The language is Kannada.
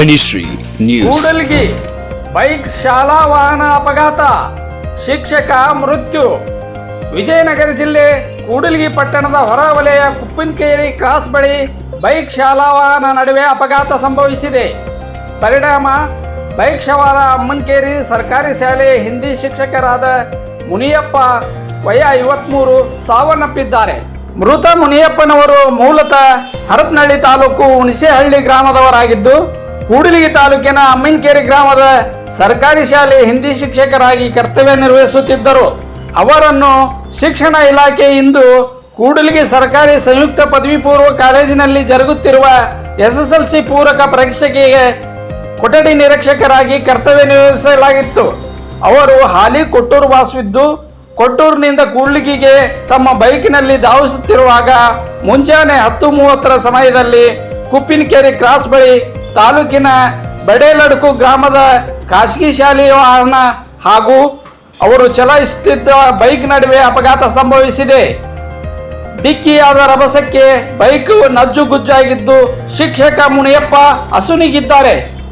ಧನಿಶ್ರೀ ನ್ಯೂಸ್ ಬೈಕ್, ಶಾಲಾ, ವಾಹನ ಅಪಘಾತ, ಶಿಕ್ಷಕ ಮೃತ್ಯು. ವಿಜಯನಗರ ಜಿಲ್ಲೆ ಕೂಡಲ್ಗಿ ಪಟ್ಟಣದ ಹೊರವಲಯ ಕುಪ್ಪಿನಕೇರಿ ಕ್ರಾಸ್ ಬಳಿ ಬೈಕ್, ಶಾಲಾ, ವಾಹನ ನಡುವೆ ಅಪಘಾತ ಸಂಭವಿಸಿದೆ. ಪರಿಣಾಮ, ಬೈಕ್ ಸವಾರ ಅಮ್ಮನ್ಕೇರಿ ಸರ್ಕಾರಿ ಶಾಲೆ ಹಿಂದಿ ಶಿಕ್ಷಕರಾದ ಮುನಿಯಪ್ಪ, ವಯ ಐವತ್ಮೂರು, ಸಾವನ್ನಪ್ಪಿದ್ದಾರೆ. ಮೃತ ಮುನಿಯಪ್ಪನವರು ಮೂಲತಃ ಹರಪನಹಳ್ಳಿ ತಾಲೂಕು ಹುಣಸೆಹಳ್ಳಿ ಗ್ರಾಮದವರಾಗಿದ್ದು ಕೂಡಲಿಗಿ ತಾಲೂಕಿನ ಅಮ್ಮಿನಕೇರಿ ಗ್ರಾಮದ ಸರ್ಕಾರಿ ಶಾಲೆ ಹಿಂದಿ ಶಿಕ್ಷಕರಾಗಿ ಕರ್ತವ್ಯ ನಿರ್ವಹಿಸುತ್ತಿದ್ದರು. ಅವರನ್ನು ಶಿಕ್ಷಣ ಇಲಾಖೆ ಇಂದು ಕೂಡಲಿಗಿ ಸರ್ಕಾರಿ ಸಂಯುಕ್ತ ಪದವಿ ಪೂರ್ವ ಕಾಲೇಜಿನಲ್ಲಿ ಜರುಗುತ್ತಿರುವ ಎಸ್ಎಸ್ಎಲ್ಸಿ ಪೂರಕ ಪರೀಕ್ಷೆಗೆ ಕೊಠಡಿ ನಿರೀಕ್ಷಕರಾಗಿ ಕರ್ತವ್ಯ ನಿರ್ವಹಿಸಲಾಗಿತ್ತು. ಅವರು ಹಾಲಿ ಕೊಟ್ಟೂರು ವಾಸವಿದ್ದು ಕೊಟ್ಟೂರಿನಿಂದ ಕೂಡ್ಲಿಗಿಗೆ ತಮ್ಮ ಬೈಕಿನಲ್ಲಿ ಧಾವಿಸುತ್ತಿರುವಾಗ ಮುಂಜಾನೆ ಹತ್ತು ಮೂವತ್ತರ ಸಮಯದಲ್ಲಿ ಕುಪ್ಪಿನಕೆರೆ ಕ್ರಾಸ್ ಬಳಿ ತಾಲೂಕಿನ ಬಡೇಲಡುಕು ಗ್ರಾಮದ ಖಾಸಗಿ ಶಾಲೆಯ ವಾಹನ ಹಾಗೂ ಅವರು ಚಲಾಯಿಸುತ್ತಿದ್ದ ಬೈಕ್ ನಡುವೆ ಅಪಘಾತ ಸಂಭವಿಸಿದೆ. ಡಿಕ್ಕಿಯಾದ ರಭಸಕ್ಕೆ ಬೈಕ್ ನಜ್ಜುಗುಜ್ಜಾಗಿದ್ದು ಶಿಕ್ಷಕ ಮುನಿಯಪ್ಪ ಅಸುನಿಗಿದ್ದಾರೆ